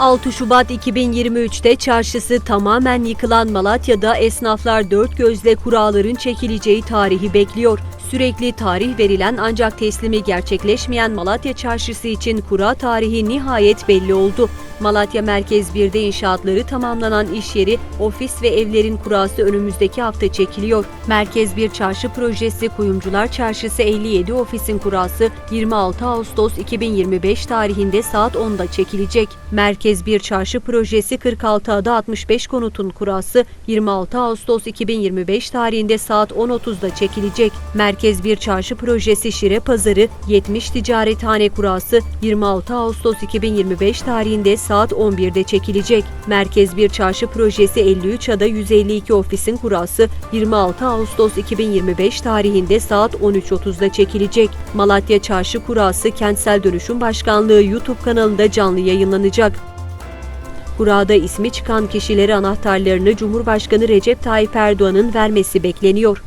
6 Şubat 2023'te çarşısı tamamen yıkılan Malatya'da esnaflar dört gözle kuralların çekileceği tarihi bekliyor. Sürekli tarih verilen ancak teslimi gerçekleşmeyen Malatya çarşısı için kura tarihi nihayet belli oldu. Malatya Merkez 1'de inşaatları tamamlanan iş yeri, ofis ve evlerin kurası önümüzdeki hafta çekiliyor. Merkez 1 çarşı projesi Kuyumcular Çarşısı 57 ofisin kurası 26 Ağustos 2025 tarihinde saat 10'da çekilecek. Merkez 1 çarşı projesi 46 ada 65 konutun kurası 26 Ağustos 2025 tarihinde saat 10.30'da çekilecek. Merkez 1 çarşı projesi Şire Pazarı 70 ticarethane kurası 26 Ağustos 2025 tarihinde saat 11'de çekilecek. Merkez 1 çarşı projesi 53 ada 152 ofisin kurası 26 Ağustos 2025 tarihinde saat 13.30'da çekilecek. Malatya Çarşı Kurası Kentsel Dönüşüm Başkanlığı YouTube kanalında canlı yayınlanacak. Kurada ismi çıkan kişilere anahtarlarını Cumhurbaşkanı Recep Tayyip Erdoğan'ın vermesi bekleniyor.